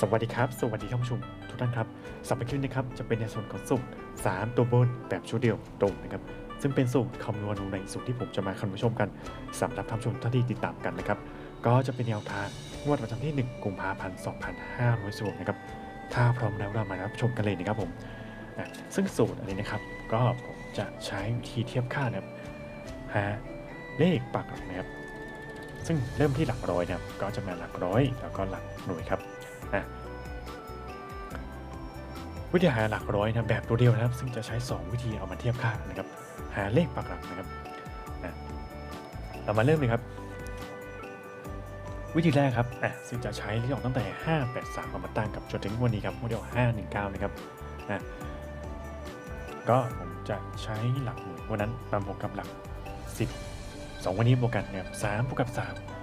สวัสดีครับ สวัสดีท่านผู้ชมทุกท่านครับสำหรับคลิปนี้นะครับจะเป็นในส่วนของสูตร3ตัวบนแบบชุดเดียวตรงนะครับซึ่งเป็นสูตรคำนวณในสูตรที่ผมจะมาคุณผู้ชมกันสำหรับท่านผู้ชมท่านที่ติดตามกันนะครับก็จะเป็นแนวทางงวดประจำที่ 1กุมภาพันธ์2566นะครับถ้าพร้อมแล้วเรามารับชมกันเลยนะครับผมอะซึ่งสูตรอันนี้นะครับก็ผมจะใช้วิธีเทียบค่านะครับหาเลขปักหลักนะครับซึ่งเริ่มที่หลักร้อยนะครับก็จะมาหลักร้อยแล้วก็หลักหน่วยครับ อะวิธีหาหลักร้อยนะแบบตัวเดียวนะครับ ซึ่งจะใช้ 2 วิธีเอามาเทียบค่านะครับ หาเลขปักหลักนะครับอะเรามาเริ่มเลยครับ วิธีแรกครับอะซึ่งจะใช้ที่ออกตั้งแต่ 5 8 3เอามาตั้งกับจนถึงวันนี้ครับโมเดล519นะครับอะก็ผมจะใช้หลักหน่วยวันนั้นมาบวกกับหลัก 10 2 วันนี้บวกกันนะครับ3บวกกับ 3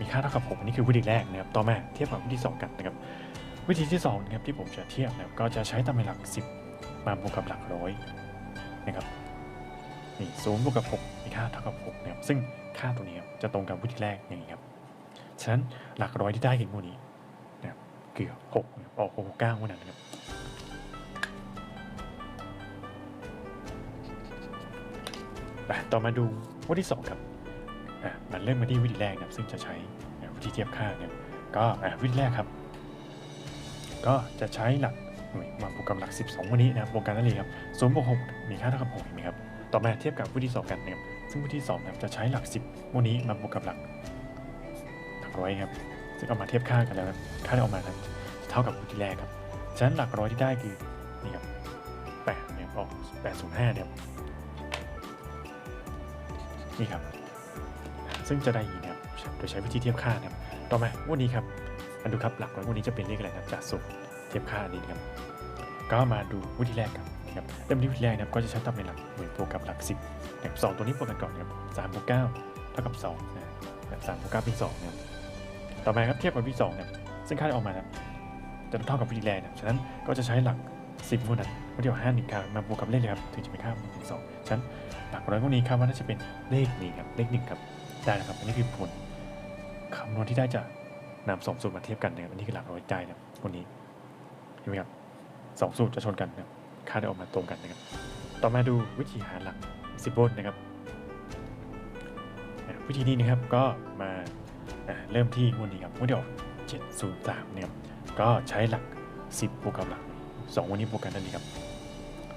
มีค่าเท่ากับ6อันนี้คือวิธีแรกนะครับ ต่อมาเทียบกับวิธี 2 กันนะครับ วิธีที่2นะครับที่ผมจะเทียบนะครับก็จะใช้ตำแหน่งหลัก 10 มาบวกกับหลักร้อยนะครับนี่ศูนย์บวกกับ6มีค่าเท่ากับ6นะครับซึ่งค่าตัวนี้จะตรงกับวิธีแรกอย่างนี้ครับฉะนั้นหลักร้อยที่ได้เห็นวันนี้นะครับคือ6ออก6 9วันนั้นนะครับไปต่อมาดูวิธีสองครับ มันเริ่มมาที่วิธีแรกนะครับซึ่งจะใช้วิธีเทียบค่าเนี่ยก็อะวิธีแรกครับ ก็จะใช้หลักมาบวกกับหลัก 12 วันนี้นะครับบวกกันนั่นเองครับศูนย์บวกหกมีค่าเท่ากับ6เห็นไหมครับต่อมาเทียบกับวิธีสองกันนะครับซึ่งวิธีสองนะครับจะใช้หลัก 10วันนี้มาบวกกับหลักหลักร้อยครับซึ่งเอามาเทียบค่ากันแล้วครับค่าที่ออกมาครับเท่ากับวิธีแรกครับฉะนั้นหลักร้อยที่ได้คือนี่ครับ8เนี่ยออก805เนี่ยนี่ครับ ซึ่งจะได้อย่างนี้นะครับโดยใช้วิธีเทียบค่านะครับต่อมางวันนี้ครับมาดูครับหลักร้อยวันนี้จะเป็นเลขอะไรนะครับจากสูตรเทียบค่านี้นะครับก็มาดูวิธีแรกกันนะครับเริ่มที่วิธีแรกนะครับก็จะใช้ตำแหน่งหลักหน่วยบวกกับหลักสิบนะครับสองตัวนี้บวกกันก่อนนะครับสามบวกเก้าเท่ากับสองนะครับสามบวกเก้าเป็นสองนะครับต่อมาครับเทียบกับวิธีสองนะครับซึ่งค่าที่ออกมานะครับจะเท่ากับวิธีแรกนะครับฉะนั้นก็จะใช้หลักสิบวันนั้นวันเดียวห้าหนึ่งครั้งมาบวกกับเลขเลยครับถึงจะเป็นค่าเป็นสองฉะนั้นหลักร้อยพวกนี้คาดว่าน่าจะเป็นเลขนี้ครับเลขหนึ่งครับ ได้นะครับ อันนี้คือผลคำนวณที่ได้จากนำสองสูตรมาเทียบกันนะครับอันนี้คือหลักร้อยได้นะครับคนนี้เห็นไหมครับสองสูตรจะชนกันนะครับค่าได้ออกมาตรงกันนะครับ ต่อมาดูวิธีหาหลักสิบบนนะครับ วิธีนี้นะครับก็มาเริ่มที่งวดนี้ครับงวดที่ออก703เนี่ยครับก็ใช้หลัก 10บวกกับหลัก2วันนี้บวกกันนั่นเองครับ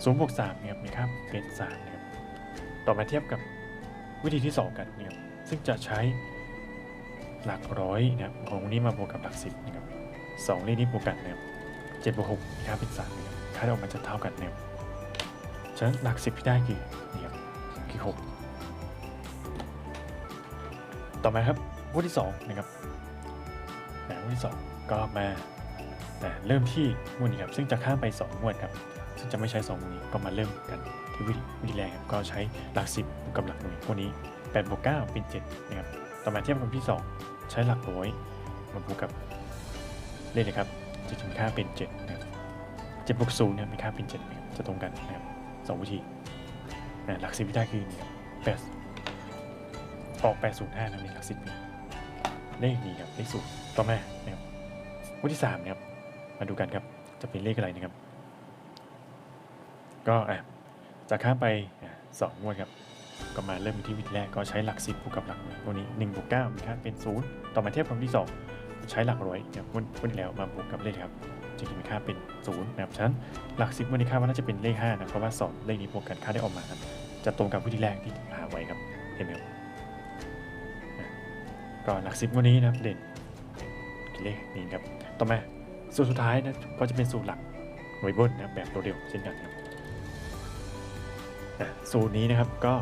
ศูนย์บวก3เนี่ยครับมีค่าเป็น3นะครับต่อมาเทียบกับวิธีที่ 2 กันนะครับ ซึ่งจะใช้หลักร้อยนะครับของนี้มาบวกกับหลักสิบนะครับสองเลขนี้บวกกันนะครับเจ็ดบวกหกค่าเป็นสามนะครับค่าออกมาจะเท่ากันนะครับฉะนั้นหลักสิบที่ได้คือนี่ครับคือหกต่อมาครับวิธีที่สองนะครับอ่าวิธีที่สองก็มาอ่เริ่มที่งวดนี้ครับซึ่งจะข้ามไป2งวดครับซึ่งจะไม่ใช้2งวดนี้ก็มาเริ่มกันที่วิธีวิธีแรกครับก็ใช้หลัก10บวกกับหลักหน่วยพวกนี้ 8บวก9เป็น7นะครับต่อมาเทียบกับที่ 2 ใช้หลักร้อยมาบวกกับเลขเลยครับจะถึงค่าเป็น7นะครับ7บวก0เนี่ยมีค่าเป็น7นะครับจะตรงกันนะครับสองวิธีนะหลัก10ที่ได้คือนี่ครับ8ออก805นะนี่หลัก10นี่เลขนี้ครับเลขสูตรต่อมานะครับวิธี3นะครับมาดูกันครับจะเป็นเลขอะไรนะครับ ก็อะจะข้ามไปสองงวดครับ ก็มาเริ่มที่วิธีแรกก็ใช้หลักสิบบวกกับหลักหน่วยวันนี้หนึ่งบวกเก้ามีค่าเป็นศูนย์ต่อมาเทียบกับที่สองใช้หลักร้อยเนี่ยวันวันที่แล้วมาบวกกับเลขครับจึงจะมีค่าเป็นศูนย์นะครับฉะนั้นหลักสิบวันนี้ค่าว่าน่าจะเป็นเลขห้านะเพราะว่าสองเลขนี้บวกกันค่าได้ออกมาครับจะตรงกับวิธีแรกที่หาไว้ครับเห็นไหมครับก็หลักสิบวันนี้นะครับเด่นเลขนี้ครับต่อมาสูตรสุดท้ายนะก็จะเป็นสูตรหลักหน่วยบนนะครับแบบตัวเดียวเช่นกันครับ สูตรนี้นะครับก็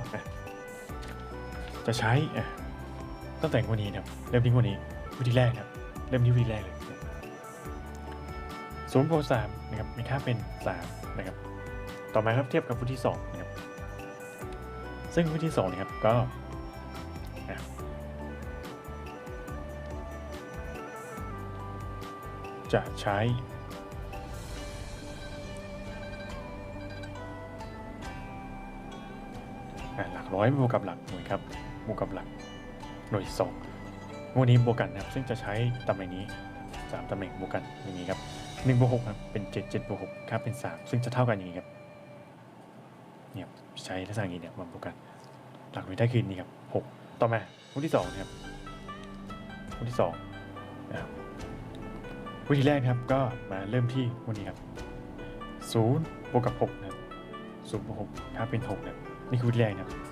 จะใช้ตั้งแต่วันนี้นะครับเริ่มที่วันนี้วิธีแรกนะครับเริ่มที่วิธีแรกเลยศูนย์บวกสามนะครับมีค่าเป็นสามนะครับ ต่อมาครับเทียบกับวิธีสองนะครับซึ่งวิธีสองนะครับก็จะใช้ อะหลักร้อยบวกกับหลักหน่วยครับ บวกกับหลักหน่วยสองงวดนี้บวกกันนะครับ ซึ่งจะใช้ตำแหน่งนี้สามตำแหน่งบวกกันอย่างนี้ครับหนึ่งบวกหกครับ เป็นเจ็ดเจ็ดบวกหกครับเป็นสามซึ่งจะเท่ากันอย่างนี้ครับ เนี่ยใช้ลักษณะอย่างนี้เนี่ยมาบวกกัน หลักหน่วยได้คือนี่ครับหกต่อมาวุฒิที่สองนะครับวุฒิที่สองนะครับวิธีแรกครับก็มาเริ่มที่วันนี้ครับศูนย์บวกกับหกนะครับศูนย์บวกหกครับเป็นหกนะนี่คือวิธีแรกนะครับ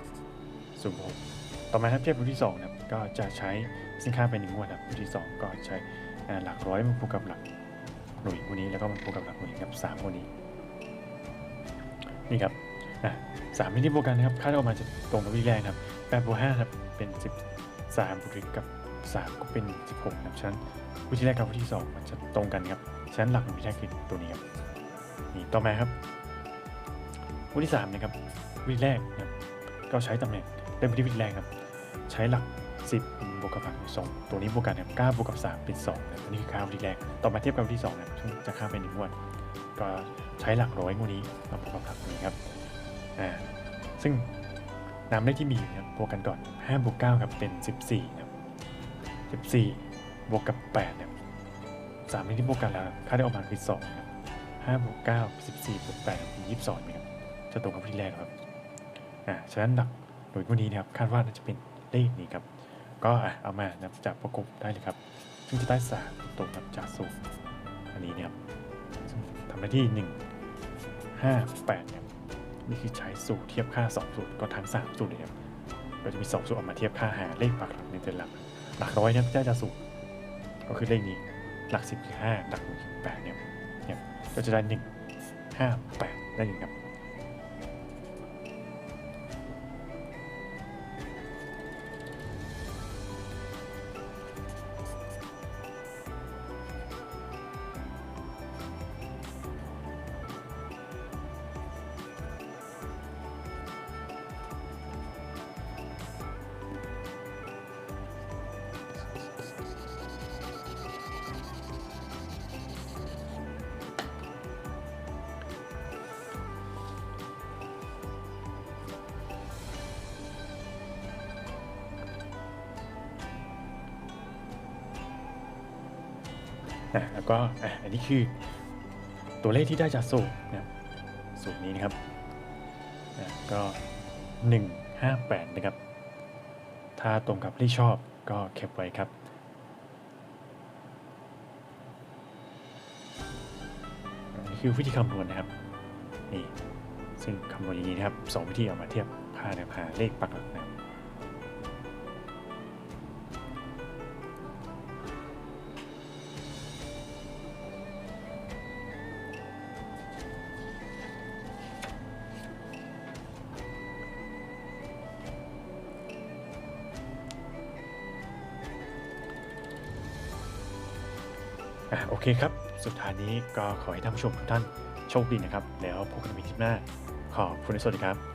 ศูนต่อมาครับเทียบวิธีที่สองนะครับก็จะใช้ซึ่งค่าเป็นหนึ่งงวดครับวิธีที่สองก็ใช้หลักร้อยมาบวกกับหลักหน่วยวันนี้แล้วก็มาบวกกับหลักหน่วยครับสามวันนี้นี่ครับอะสามวิธีบวกกันนะครับค่าดออกมาจะตรงกับวิธีแรกนะครับแปดบวกห้าครับเป็นสิบสามบวกกับสามก็เป็นสิบหกนะครับฉะนั้นวิธีแรกกับวิธีสองมันจะตรงกันครับฉะนั้นหลักของวิธีแรกคือตัวนี้ครับนี่ต่อมาครับวิธีสามนะครับวิธีแรกนะครับก็ใช้ตำแหน่ง เริ่มที่วิธีแรกครับ ใช้หลัก 10บวกกับหลักสองตัวนี้บวกกันครับ9บวกกับ3เป็น2นะอันนี้คือค่าวิธีแรกต่อมาเทียบกับวิธี2นะซึ่งจะค่าเป็นหนึ่งงวด ก็ใช้หลักร้อยงวดนี้มาบวกกับหลักนี้ครับอ่าซึ่งนำเลขที่มีอยู่นะครับบวกกันก่อน5บวก9ครับเป็น 14นะครับ14 บวกกับ8นะครับสามเลขที่บวกกันแล้วค่าได้ออกมาคือ2ครับ5บวก9 14บวก8เป็น22นะครับจะตรงกับวิธีแรกครับอ่าฉะนั้นหลัก โดยงวดนี้นะครับคาดว่าน่าจะเป็นเลขนี้ครับ ก็เอามานะครับจับประกบได้เลยครับ ซึ่งจะได้สามตรงกับจากสูตรอันนี้เนี่ยครับซึ่งทำหน้าที่หนึ่งห้าแปดเนี่ยนี่คือใช้สูตรเทียบค่าสองสูตรก็ทั้งสามสูตรเลยครับเราจะมีสองสูตรออกมาเทียบค่าหาเลขปักหลักในแต่หลักหลักร้อยเนี่ยได้จากสูตรก็คือเลขนี้หลักสิบคือห้าหลักหนึ่งคือแปดเนี่ยเนี่ยก็จะได้หนึ่งห้าแปดได้ยังครับ อะแล้วก็อันนี้คือตัวเลขที่ได้จากสูตรนะครับสูตรนี้นะครับอะก็ 158 นะครับ ถ้าตรงกับที่ชอบก็เก็บไว้ครับนนี้คือวิธีคำนวณนะครับนี่ซึ่งคำนวณอย่างนี้นะครับสองวิธีเอามาเทียบค่าแนวหาเลขปักหลักนะครับ อะโอเคครับ สุดท้ายนี้ก็ขอให้ท่านผู้ชมทุกท่านโชคดีนะครับ แล้วพบกันใหม่คลิปหน้า ขอบคุณที่สวัสดีครับ